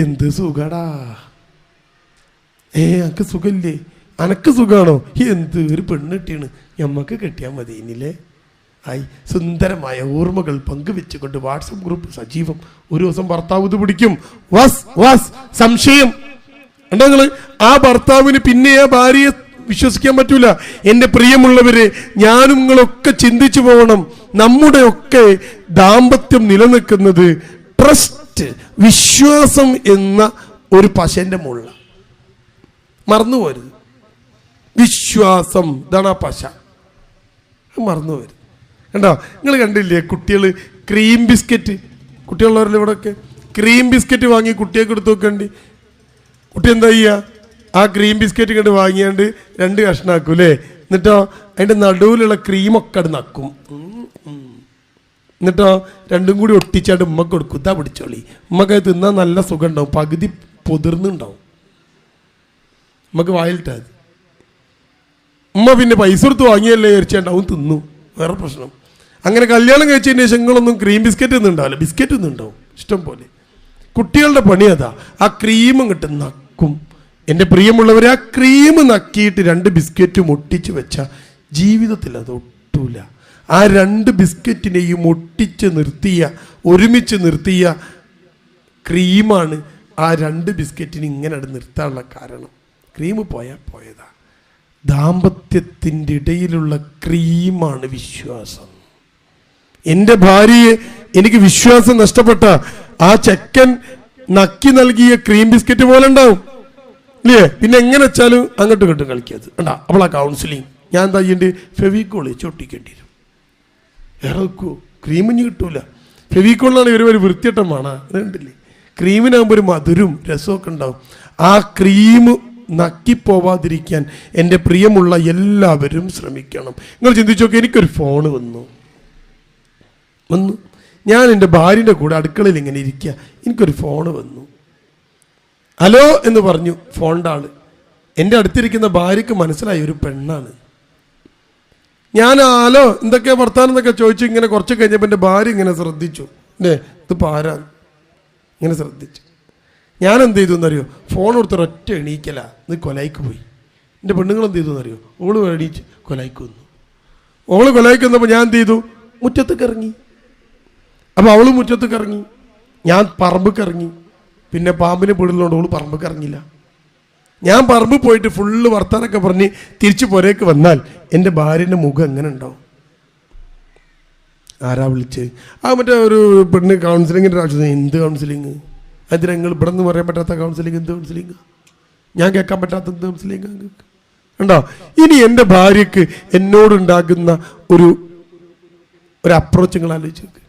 എന്ത് സുഖടാ? ഏ അനക്ക് സുഖമില്ലേ? അനക്ക് സുഖമാണോ എന്ത് ഒരു പെണ്ണ് കിട്ടിയാണ്. ഞമ്മക്ക് കിട്ടിയാൽ മതി ഇനില്ലേ ആയി സുന്ദരമായ ഓർമ്മകൾ പങ്കുവെച്ചുകൊണ്ട് വാട്സപ്പ് ഗ്രൂപ്പ് സജീവം ഒരു ദിവസം ഭർത്താവ് ഇത് പിടിക്കും. വസ് വസ് സംശയം. എന്താ നിങ്ങൾ ആ ഭർത്താവിന് പിന്നെ ആ ഭാര്യയെ വിശ്വസിക്കാൻ പറ്റൂല. എന്റെ പ്രിയമുള്ളവരെ ഞാനും നിങ്ങളൊക്കെ ചിന്തിച്ചു പോകണം. നമ്മുടെ ഒക്കെ ദാമ്പത്യം നിലനിൽക്കുന്നത് ട്രസ്റ്റ് വിശ്വാസം എന്ന ഒരു പശന്റെ മുള്ള മറന്നു പോരുത് വിശ്വാസം ഇതാണ് ആ പശ. മറന്നു പോരുത് കണ്ടോ? നിങ്ങൾ കണ്ടില്ലേ കുട്ടികൾ ക്രീം ബിസ്ക്കറ്റ് കുട്ടികളുള്ളവരിൽ ഇവിടെയൊക്കെ ക്രീം ബിസ്ക്കറ്റ് വാങ്ങി കുട്ടിയൊക്കെ എടുത്ത് നോക്കണ്ടി കുട്ടി എന്താ ചെയ്യുക ആ ക്രീം ബിസ്ക്കറ്റ് കണ്ട് വാങ്ങിയാണ്ട് രണ്ട് കഷ്ണാക്കും അല്ലേ? എന്നിട്ടോ അതിന്റെ നടുവിലുള്ള ക്രീമൊക്കെ അത് നക്കും. എന്നിട്ടോ രണ്ടും കൂടി ഒട്ടിച്ചാണ്ട് ഉമ്മക്ക് കൊടുക്കും. ഇതാ പിടിച്ചോളി. ഉമ്മക്ക് തിന്നാൽ നല്ല സുഖം ഉണ്ടാവും പകുതി പൊതിർന്നുണ്ടാവും. ഉമ്മക്ക് വായിലിട്ടാ മതി. ഉമ്മ പിന്നെ പൈസ കൊടുത്ത് വാങ്ങിയല്ലേ വിചാരിച്ചാണ്ടാവും തിന്നു. വേറെ പ്രശ്നം. അങ്ങനെ കല്യാണം കഴിച്ചതിന് ശേഷം നിങ്ങളൊന്നും ക്രീം ബിസ്ക്കറ്റ് ഒന്നും ഉണ്ടാവില്ല. ബിസ്ക്കറ്റ് ഒന്നും ഉണ്ടാവും. ഇഷ്ടം പോലെ. കുട്ടികളുടെ പണി അതാ. ആ ക്രീം കിട്ടും നക്കും. എന്റെ പ്രിയമുള്ളവർ ആ ക്രീം നക്കിയിട്ട് രണ്ട് ബിസ്ക്കറ്റും ഒട്ടിച്ച് വെച്ച ജീവിതത്തിൽ അത് ഒട്ടൂല. ആ രണ്ട് ബിസ്ക്കറ്റിനെയും ഒട്ടിച്ച് നിർത്തിയ ഒരുമിച്ച് നിർത്തിയ ക്രീമാണ് ആ രണ്ട് ബിസ്ക്കറ്റിന് ഇങ്ങനെ അത് നിർത്താനുള്ള കാരണം. ക്രീം പോയാൽ പോയതാ. ദാമ്പത്യത്തിന്റെ ഇടയിലുള്ള ക്രീമാണ് വിശ്വാസം. എന്റെ ഭാര്യയെ എനിക്ക് വിശ്വാസം നഷ്ടപ്പെട്ട ആ ചെക്കൻ നക്കി നൽകിയ ക്രീം ബിസ്ക്കറ്റ് പോലെ ഉണ്ടാവും. ഇല്ലേ? പിന്നെ എങ്ങനെ വെച്ചാലും അങ്ങോട്ട് ഇങ്ങോട്ട് കളിക്കരുത്. ഉണ്ടാ ആ കൗൺസിലിംഗ് ഞാൻ എന്താ ചെയ്യേണ്ടി? ഫെവിക്കോൾ ചൊട്ടിക്കേണ്ടി വരും വേറെ ക്രീമിന് കിട്ടൂല. ഫെവിക്കോളിനാണ് ഇവർ ഒരു വൃത്തിയട്ടമാണ് അതുണ്ടല്ലേ ക്രീമിനാകുമ്പോൾ ഒരു മധുരും രസമൊക്കെ ഉണ്ടാവും. ആ ക്രീം നക്കിപ്പോവാതിരിക്കാൻ എന്റെ പ്രിയമുള്ള എല്ലാവരും ശ്രമിക്കണം. നിങ്ങൾ ചിന്തിച്ചു നോക്കി എനിക്കൊരു ഫോണ് വന്നു. വന്നു. ഞാൻ എന്റെ ഭാര്യന്റെ കൂടെ അടുക്കളയിൽ ഇങ്ങനെ ഇരിക്കുക. എനിക്കൊരു ഫോണ് വന്നു. ഹലോ എന്ന് പറഞ്ഞു. ഫോണിന്റെ ആൾ എന്റെ അടുത്തിരിക്കുന്ന ഭാര്യയ്ക്ക് മനസ്സിലായി ഒരു പെണ്ണാണ്. ഞാൻ ഹലോ എന്തൊക്കെയാ വർത്താനം എന്നൊക്കെ ചോദിച്ചു. ഇങ്ങനെ കുറച്ച് കഴിഞ്ഞപ്പോൾ എന്റെ ഭാര്യ ഇങ്ങനെ ശ്രദ്ധിച്ചു. അല്ലേ ഇത് പാരാ ഇങ്ങനെ ശ്രദ്ധിച്ചു. ഞാൻ എന്ത് ചെയ്തു എന്നറിയോ? ഫോൺ കൊടുത്ത് ഒറ്റ എണീക്കല. ഇത് കൊലയ്ക്ക് പോയി. എന്റെ പെണ്ണുങ്ങൾ എന്ത് ചെയ്തു എന്നറിയോ? ഓൾ എണീച്ച് കൊലയ്ക്ക് വന്നു. ഓൾ കൊലയ്ക്ക് വന്നപ്പോൾ ഞാൻ എന്ത് ചെയ്തു? മുറ്റത്തേക്ക് ഇറങ്ങി. അപ്പോൾ അവൾ മുറ്റത്തേക്ക് കറങ്ങി ഞാൻ പറമ്പ് കറങ്ങി പിന്നെ പാമ്പിനെ പിടിലുകൊണ്ട് അവൾ പറമ്പ് ഇറങ്ങില്ല ഞാൻ പറമ്പ് പോയിട്ട് ഫുള്ള് വർത്താനൊക്കെ പറഞ്ഞ് തിരിച്ചു പുരേക്ക് വന്നാൽ എന്റെ ഭാര്യന്റെ മുഖം എങ്ങനെ ഉണ്ടാവും? ആരാ വിളിച്ച്? ആ മറ്റേ ഒരു പെണ്ണ് കൗൺസിലിങ്ങിന്റെ ആവശ്യം എന്ത് കൗൺസിലിങ് അതിന് നിങ്ങൾ ഇവിടെ നിന്ന് പറയാൻ പറ്റാത്ത കൗൺസിലിംഗ് എന്ത് കൗൺസിലിംഗ് ഞാൻ കേൾക്കാൻ പറ്റാത്ത എന്ത് കൗൺസിലിംഗ് ഉണ്ടോ ഇനി എന്റെ ഭാര്യക്ക് എന്നോടുണ്ടാകുന്ന ഒരു ഒരു അപ്രോച്ച് നിങ്ങൾ ആലോചിച്ച് നോക്ക്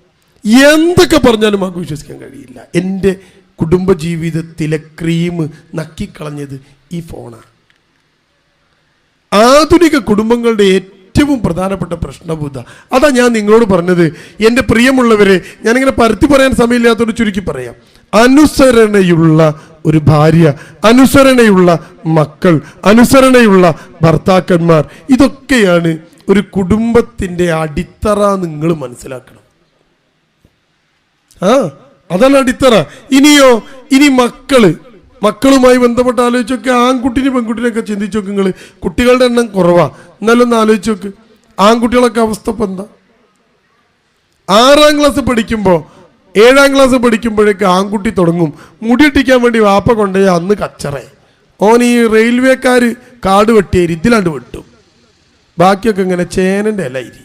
എന്തൊക്കെ പറഞ്ഞാലും നമുക്ക് വിശ്വസിക്കാൻ കഴിയില്ല. എന്റെ കുടുംബജീവിതത്തിലെ ക്രീം നക്കിക്കളഞ്ഞത് ഈ ഫോണാണ് ആധുനിക കുടുംബങ്ങളുടെ ഏറ്റവും പ്രധാനപ്പെട്ട പ്രശ്നബുദ്ധ അതാ ഞാൻ നിങ്ങളോട് പറഞ്ഞത്. എന്റെ പ്രിയമുള്ളവരെ ഞാനിങ്ങനെ പരത്തി പറയാൻ സമയമില്ലാത്തതുകൊണ്ട് ചുരുക്കി പറയാം. അനുസരണയുള്ള ഒരു ഭാര്യ അനുസരണയുള്ള മക്കൾ അനുസരണയുള്ള ഭർത്താക്കന്മാർ ഇതൊക്കെയാണ് ഒരു കുടുംബത്തിന്റെ അടിത്തറ നിങ്ങൾ മനസ്സിലാക്കണം. ആ അതാണ് അടിത്തറ. ഇനിയോ ഇനി മക്കൾ മക്കളുമായി ബന്ധപ്പെട്ട് ആലോചിച്ചൊക്കെ ആൺകുട്ടിനെ പെൺകുട്ടിനെയൊക്കെ ചിന്തിച്ചു നോക്ക് നിങ്ങൾ കുട്ടികളുടെ എണ്ണം കുറവാ. എന്നാലും ഒന്ന് ആലോചിച്ച് നോക്ക്. ആൺകുട്ടികളൊക്കെ അവസ്ഥ ഇപ്പം എന്താ? ആറാം ക്ലാസ് പഠിക്കുമ്പോൾ ഏഴാം ക്ലാസ് പഠിക്കുമ്പോഴേക്ക് ആൺകുട്ടി തുടങ്ങും. മുടിയിട്ടിക്കാൻ വേണ്ടി വാപ്പ കൊണ്ടുപോയി അന്ന് കച്ചറേ. ഓൻ ഈ റെയിൽവേക്കാർ കാട് വെട്ടിയേരി ഇതിലാണ്ട് വെട്ടും. ബാക്കിയൊക്കെ ഇങ്ങനെ ചേനന്റെ ഇലയിരി.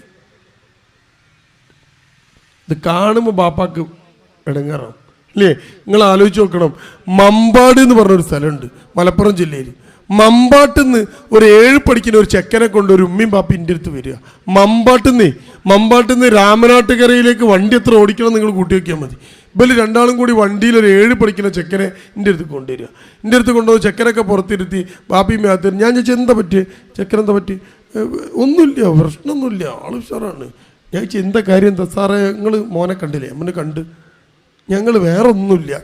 ഇത് കാണുമ്പോൾ ബാപ്പാക്ക് ഇടങ്ങാറാവും. അല്ലേ നിങ്ങൾ ആലോചിച്ച് നോക്കണം. മമ്പാട് എന്ന് പറഞ്ഞൊരു സ്ഥലമുണ്ട് മലപ്പുറം ജില്ലയിൽ. മമ്പാട്ടിന്ന് ഒരു ഏഴ് പഠിക്കുന്ന ഒരു ചെക്കനെ കൊണ്ട് ഒരു ഉമ്മയും പാപ്പി എന്റെ അടുത്ത് വരിക. മമ്പാട്ടിന്നേ മമ്പാട്ടിന്ന് രാമനാട്ടുകരയിലേക്ക് വണ്ടി എത്ര ഓടിക്കണം നിങ്ങൾ കൂട്ടി വയ്ക്കാൻ മതി. ഇവർ രണ്ടാളും കൂടി വണ്ടിയിൽ ഒരു ഏഴ് പഠിക്കുന്ന ചെക്കനെ എന്റെ അടുത്ത് കൊണ്ടുവരിക. എന്റെ അടുത്ത് കൊണ്ടുവന്ന് ചെക്കനൊക്കെ പുറത്തിരുത്തി ബാപ്പിയും മേത്തരും ഞാൻ ചോദിച്ചാൽ എന്താ പറ്റിയേ? ചെക്കനെന്താ പറ്റി ഒന്നുമില്ല പ്രശ്നമൊന്നുമില്ല. ആൾ ഉഷാറാണ്. ഞാൻ ചോദിച്ചാൽ എന്താ കാര്യം? എന്താ സാറേ? നിങ്ങൾ മോനെ കണ്ടില്ലേ? അമ്മനെ കണ്ട്. ഞങ്ങൾ വേറെ ഒന്നുമില്ല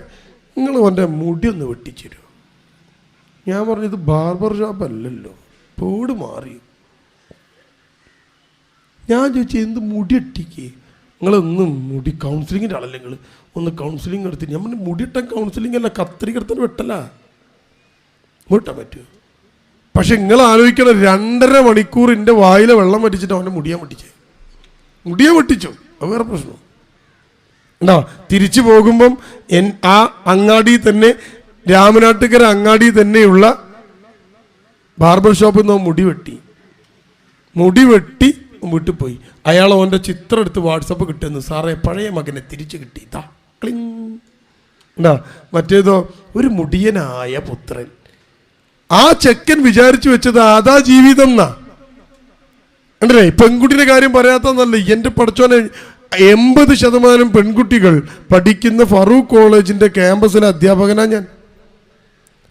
നിങ്ങൾ അവന്റെ മുടി ഒന്ന് വെട്ടിച്ചേരുമോ ഞാൻ പറഞ്ഞു ഇത് ബാർബർ ഷോപ്പ് അല്ലല്ലോ. പേട് മാറി. ഞാൻ ചോദിച്ചു എന്ത് മുടി ഇട്ടിക്ക് നിങ്ങളൊന്ന് മുടി കൗൺസിലിങ്ങിന്റെ ആളല്ലേ നിങ്ങൾ ഒന്ന് കൗൺസിലിംഗ് എടുത്തി ഞാൻ പറഞ്ഞു മുടി മുടിയിട്ട കൗൺസിലിംഗ് അല്ല കത്രിക എടുത്തിട്ട് വെട്ടല. വെട്ടാൻ പറ്റുമോ? പക്ഷെ നിങ്ങൾ ആലോചിക്കണം രണ്ടര മണിക്കൂർ എന്റെ വായിലെ വെള്ളം വറ്റിച്ചിട്ട് അവന്റെ മുടിയാൻ വെട്ടിച്ചേ. മുടിയെ വെട്ടിച്ചോ? അത് വേറെ പ്രശ്നം. ഉണ്ടോ? തിരിച്ചു പോകുമ്പം എൻ ആ അങ്ങാടി തന്നെ രാമനാട്ടുകര അങ്ങാടി തന്നെയുള്ള ബാർബർ ഷോപ്പിൽ നിന്ന് മുടി വെട്ടി. മുടി വെട്ടി വീട്ടിൽ പോയി. അയാൾ ഓന്റെ ചിത്രം എടുത്ത് വാട്സപ്പ് കിട്ടുന്നു. സാറേ പഴയ മകനെ തിരിച്ചു കിട്ടി. താ ക്ലിങ്. എന്താ? മറ്റേതോ ഒരു മുടിയനായ പുത്രൻ. ആ ചെക്കൻ വിചാരിച്ചു വെച്ചത് അതാ ജീവിതം എന്നാ. ഉണ്ടല്ലേ പെൺകുട്ടിയുടെ കാര്യം പറയാത്തന്നല്ല എന്റെ പഠിച്ചോനെ എൺപത് ശതമാനം പെൺകുട്ടികൾ പഠിക്കുന്ന ഫറൂഖ് കോളേജിന്റെ ക്യാമ്പസിലെ അധ്യാപകനാ ഞാൻ.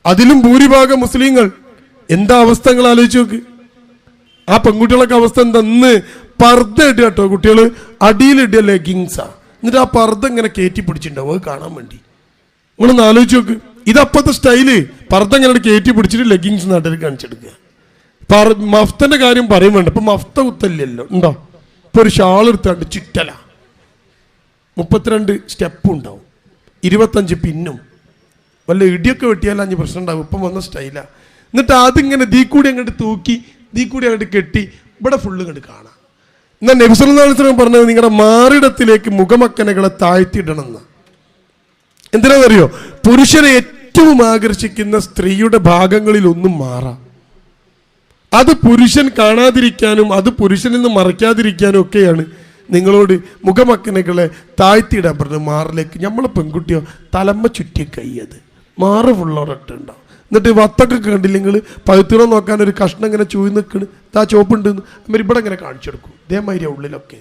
അതിലും ഭൂരിഭാഗം മുസ്ലിങ്ങൾ. എന്താ അവസ്ഥകൾ ആലോചിച്ച് നോക്ക്. ആ പെൺകുട്ടികളൊക്കെ അവസ്ഥ എന്തെന്ന് പർദ്ദ ഇടുക കേട്ടോ കുട്ടികൾ അടിയിലിടുക ലെഗിങ്സാ എന്നിട്ട് ആ പർദ്ദ ഇങ്ങനെ കയറ്റി പിടിച്ചിട്ടുണ്ടാവും. അത് കാണാൻ വേണ്ടി. നിങ്ങളൊന്ന് ആലോചിച്ച് നോക്ക്. ഇതപ്പത്തെ സ്റ്റൈൽ പർദ്ദ ഇങ്ങനെ കയറ്റി പിടിച്ചിട്ട് ലെഗിങ്സ് നാട്ടിൽ കാണിച്ചെടുക്കുക. മഫ്തന്റെ കാര്യം പറയും വേണ്ട. ഇപ്പൊ മഫ്ത കുത്തല്ലല്ലോ ഉണ്ടോ? ഇപ്പൊ ഒരു ഷാൾ എടുത്താണ്ട് ചുറ്റല മുപ്പത്തിരണ്ട് സ്റ്റെപ്പും ഉണ്ടാവും ഇരുപത്തഞ്ച് പിന്നും. വല്ല ഇടിയൊക്കെ വെട്ടിയാൽ അഞ്ച് പ്രശ്നം ഉണ്ടാവും ഇപ്പം വന്ന സ്റ്റൈലാണ് എന്നിട്ട് അതിങ്ങനെ ദീ കൂടി അങ്ങോട്ട് തൂക്കി ദീ കൂടി അങ്ങോട്ട് കെട്ടി ഇവിടെ ഫുള്ള് ഇങ്ങോട്ട് കാണാം. എന്നാൽ നബിസ്വലം പറഞ്ഞത് നിങ്ങളുടെ മാറിടത്തിലേക്ക് മുഖമക്കനകളെ താഴ്ത്തിയിടണം എന്ന് എന്തിനാണെന്നറിയോ പുരുഷനെ ഏറ്റവും ആകർഷിക്കുന്ന സ്ത്രീയുടെ ഭാഗങ്ങളിൽ ഒന്നും മാറാം. അത് പുരുഷൻ കാണാതിരിക്കാനും അത് പുരുഷനിൽ നിന്ന് ഒക്കെയാണ് നിങ്ങളോട് മുഖമക്കനകളെ താഴ്ത്തിയിടാൻ പറഞ്ഞു മാറിലേക്ക്. നമ്മളെ പെൺകുട്ടിയോ തലമ്മ ചുറ്റിയ കൈയത് മാറ് ഫുള്ളോറട്ടുണ്ടാവും എന്നിട്ട് വത്തൊക്കെ നിങ്ങൾ പഴുത്തിറ നോക്കാൻ ഒരു കഷ്ണം ഇങ്ങനെ ചൂയി നിൽക്കണ് താ ചോപ്പുണ്ട് അവർ ഇവിടെ ഇങ്ങനെ കാണിച്ചെടുക്കും ഇതേമാതിരി ഉള്ളിലൊക്കെ.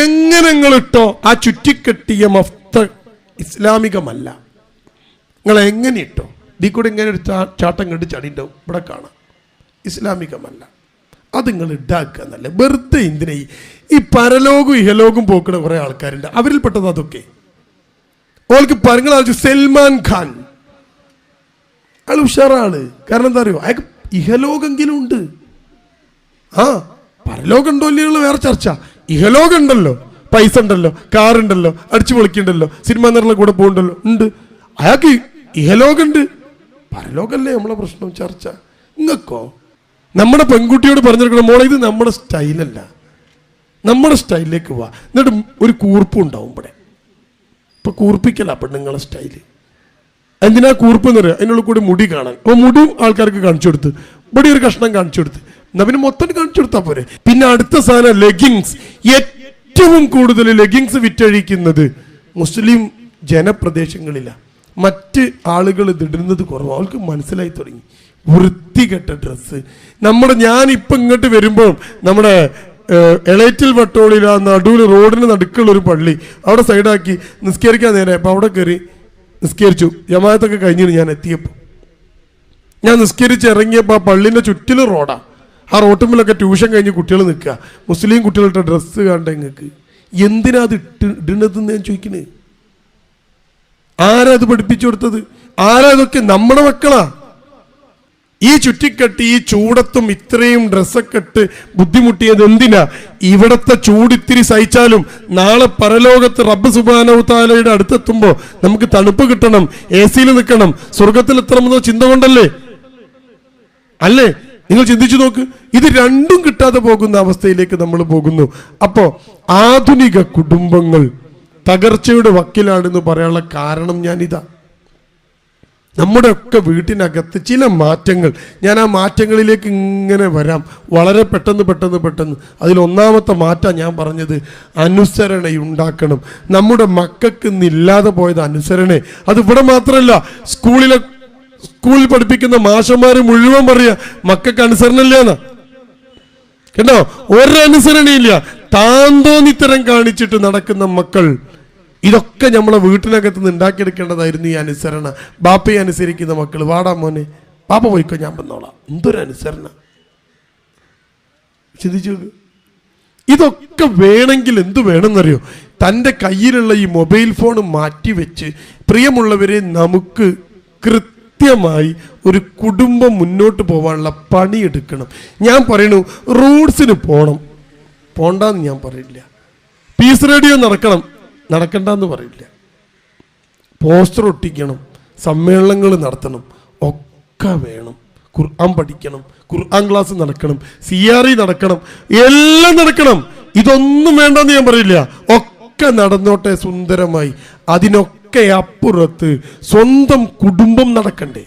എങ്ങനെ നിങ്ങൾ ഇട്ടോ? ആ ചുറ്റിക്കെട്ടിയ മഫ്ത ഇസ്ലാമികമല്ല. നിങ്ങൾ എങ്ങനെ ഇട്ടോ? ഇതിൽ കൂടെ ഇങ്ങനെ ഒരു ചാട്ടം കണ്ട് ചടിണ്ടാവും ഇവിടെ കാണാം. ഇസ്ലാമികമല്ല. അത് നിങ്ങൾ ഉണ്ടാക്കുക എന്നല്ല വെറുതെ എന്തിനാ? ഈ- പരലോകവും ഇഹലോകവും പോക്കുന്ന കുറേ ആൾക്കാരുണ്ട്. അവരിൽ പെട്ടത് അതൊക്കെ. ഓൾക്ക് പറഞ്ഞ സൽമാൻ ഖാൻ. അയാൾ ഉഷാറാണ്. കാരണം എന്താ അറിയോ അയാൾക്ക് ഇഹലോകെങ്കിലും ഉണ്ട്. ആ പരലോകം ഉണ്ടോ ഇല്ലയോ വേറെ ചർച്ച. ഇഹലോകം ഉണ്ടല്ലോ പൈസ ഉണ്ടല്ലോ കാർ ഉണ്ടല്ലോ അടിച്ചു പൊളിക്കണ്ടല്ലോ സിനിമ നിറല കൂടെ പോകണ്ടല്ലോ ഉണ്ട്. അയാൾക്ക് ഇഹലോകം ഉണ്ട് പരലോകല്ലേ നമ്മളെ പ്രശ്നം ചർച്ച. നിങ്ങൾക്കോ നമ്മുടെ പെൺകുട്ടിയോട് പറഞ്ഞിരിക്കണം മോളെ ഇത് നമ്മുടെ സ്റ്റൈലല്ല. നമ്മുടെ സ്റ്റൈലിലേക്ക് വാ. എന്നിട്ട് ഒരു കൂർപ്പ് ഉണ്ടാവും ഇവിടെ. ഇപ്പൊ കൂർപ്പിക്കല പെണ്ണുങ്ങളെ സ്റ്റൈൽ. എന്തിനാ കൂർപ്പ് എന്ന് പറയുക അതിനുള്ള കൂടി മുടി കാണാൻ. അപ്പോൾ മുടി ആൾക്കാർക്ക് കാണിച്ചു കൊടുത്ത്. ഇവിടെ ഒരു കഷ്ണം കാണിച്ചു കൊടുത്ത്. എന്നാ പിന്നെ മൊത്തം കാണിച്ചു കൊടുത്താൽ പോരെ. പിന്നെ അടുത്ത സാധനം ലെഗിങ്സ് ഏറ്റവും കൂടുതൽ ലെഗിങ്സ് വിറ്റഴിക്കുന്നത് മുസ്ലിം ജനപ്രദേശങ്ങളിലാണ് മറ്റ് ആളുകൾ ഇതിടുന്നത് കുറവ്. അവർക്ക് മനസ്സിലായി തുടങ്ങി. വൃത്തികെട്ട ഡ്രസ്സ്. നമ്മുടെ ഇപ്പം ഇങ്ങോട്ട് വരുമ്പോൾ നമ്മുടെ എളേറ്റിൽ വട്ടോളിൽ ആ നടുവിൽ റോഡിന് നടുക്കുള്ള ഒരു പള്ളി. അവിടെ സൈഡാക്കി നിസ്കരിക്കാൻ നേരെ. അപ്പം അവിടെ കയറി നിസ്കരിച്ചു. ജമായത്തൊക്കെ കഴിഞ്ഞിട്ട് ഞാൻ എത്തിയപ്പോൾ ഞാൻ നിസ്കരിച്ച് ഇറങ്ങിയപ്പോൾ ആ പള്ളിന്റെ ചുറ്റിലും റോഡാണ് ആ റോട്ടുമ്പിലൊക്കെ ട്യൂഷൻ കഴിഞ്ഞ് കുട്ടികൾ നിൽക്കുക. മുസ്ലിം കുട്ടികളുടെ ഡ്രസ്സ് കണ്ട നിങ്ങൾക്ക് എന്തിനാ അത് ഇട്ട് ഇടുന്നതെന്ന് ഞാൻ ചോദിക്കുന്നത് ആരാ അത് പഠിപ്പിച്ചു കൊടുത്തത്? ആരാ ഇതൊക്കെ നമ്മുടെ മക്കളാ? ഈ ചുറ്റിക്കെട്ട് ഈ ചൂടത്തും ഇത്രയും ഡ്രസ്സൊക്കെ ഇട്ട് ബുദ്ധിമുട്ടിയത് എന്തിനാ? ഇവിടത്തെ ചൂട് ഇത്തിരി സഹിച്ചാലും നാളെ പരലോകത്ത് റബ്ബ് സുബാനവുത്താലയുടെ അടുത്തെത്തുമ്പോൾ നമുക്ക് തണുപ്പ് കിട്ടണം എ സിയിൽ നിൽക്കണം. സ്വർഗത്തിൽ എത്തണമെന്ന ചിന്ത കൊണ്ടല്ലേ? അല്ലേ? നിങ്ങൾ ചിന്തിച്ചു നോക്ക്. ഇത് രണ്ടും കിട്ടാതെ പോകുന്ന അവസ്ഥയിലേക്ക് നമ്മൾ പോകുന്നു. അപ്പോ ആധുനിക കുടുംബങ്ങൾ തകർച്ചയുടെ വക്കിലാണെന്ന് പറയാനുള്ള കാരണം ഞാനിതാ. നമ്മുടെ ഒക്കെ വീട്ടിനകത്ത് ചില മാറ്റങ്ങൾ. ഞാൻ ആ മാറ്റങ്ങളിലേക്ക് ഇങ്ങനെ വരാം. വളരെ പെട്ടെന്ന് പെട്ടെന്ന് പെട്ടെന്ന്. അതിൽ ഒന്നാമത്തെ മാറ്റം ഞാൻ പറഞ്ഞത് അനുസരണയുണ്ടാക്കണം നമ്മുടെ മക്കൾക്ക് ഇന്നില്ലാതെ പോയത് അനുസരണ. അത് ഇവിടെ മാത്രമല്ല സ്കൂളിലെ സ്കൂളിൽ പഠിപ്പിക്കുന്ന മാഷന്മാർ മുഴുവൻ പറയുക മക്കൾക്ക് അനുസരണയില്ലേന്നാ. കേട്ടോ? ഒരനുസരണയില്ല. താന്തോന്നിത്തരം കാണിച്ചിട്ട് നടക്കുന്ന മക്കൾ ഇതൊക്കെ നമ്മളെ വീട്ടിനകത്ത് നിന്ന് ഉണ്ടാക്കിയെടുക്കേണ്ടതായിരുന്നു ഈ അനുസരണ. ബാപ്പയെ അനുസരിക്കുന്ന മക്കൾ വാടാ മോനെ പാപ്പ പോയിക്കോ ഞാൻ വന്നോളാം. എന്തൊരു അനുസരണ. ചിന്തിച്ചു. ഇതൊക്കെ വേണമെങ്കിൽ എന്ത് വേണമെന്നറിയോ? തന്റെ കയ്യിലുള്ള ഈ മൊബൈൽ ഫോൺ മാറ്റിവെച്ച് പ്രിയമുള്ളവരെ നമുക്ക് കൃത്യമായി ഒരു കുടുംബം മുന്നോട്ട് പോകാനുള്ള പണിയെടുക്കണം. ഞാൻ പറയണു റൂട്ട്സിന് പോകണം പോണ്ടെന്ന് ഞാൻ പറയില്ല. പീസ് റേഡിയോ നടക്കണം. നടക്കണ്ടെന്ന് പറയില്ല. പോസ്റ്റർ ഒട്ടിക്കണം സമ്മേളനങ്ങൾ നടത്തണം ഒക്കെ വേണം. ഖുർആൻ പഠിക്കണം ഖുർആൻ ക്ലാസ് നടക്കണം സി ആർ ഇ നടക്കണം എല്ലാം നടക്കണം. ഇതൊന്നും വേണ്ടെന്ന് ഞാൻ പറയില്ല. ഒക്കെ നടന്നോട്ടെ സുന്ദരമായി. അതിനൊക്കെ അപ്പുറത്ത് സ്വന്തം കുടുംബം നടക്കണ്ടേ?